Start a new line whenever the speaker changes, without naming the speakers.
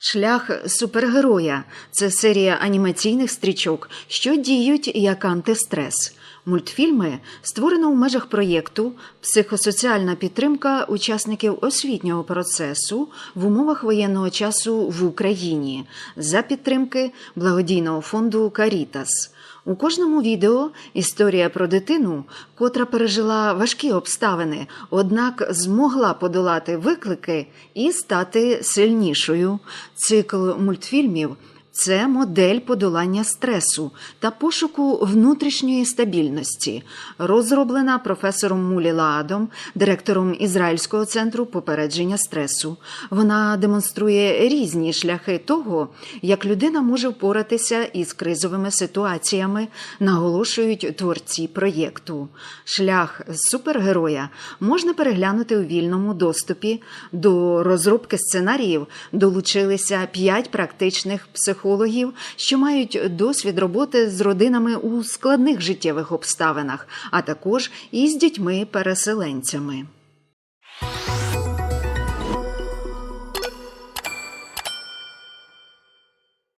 Шлях супергероя це серія анімаційних стрічок, що діють як антистрес. Мультфільми створено у межах проєкту Психосоціальна підтримка учасників освітнього процесу в умовах воєнного часу в Україні за підтримки благодійного фонду Карітас. У кожному відео історія про дитину, котра пережила важкі обставини, однак змогла подолати виклики і стати сильнішою. Цикл мультфільмів це модель подолання стресу та пошуку внутрішньої стабільності, розроблена професором Мулі Ладом, директором Ізраїльського центру попередження стресу. Вона демонструє різні шляхи того, як людина може впоратися із кризовими ситуаціями, наголошують творці проєкту. Шлях супергероя можна переглянути у вільному доступі. До розробки сценаріїв долучилися п'ять практичних психологів, що мають досвід роботи з родинами у складних життєвих обставинах, а також із дітьми-переселенцями.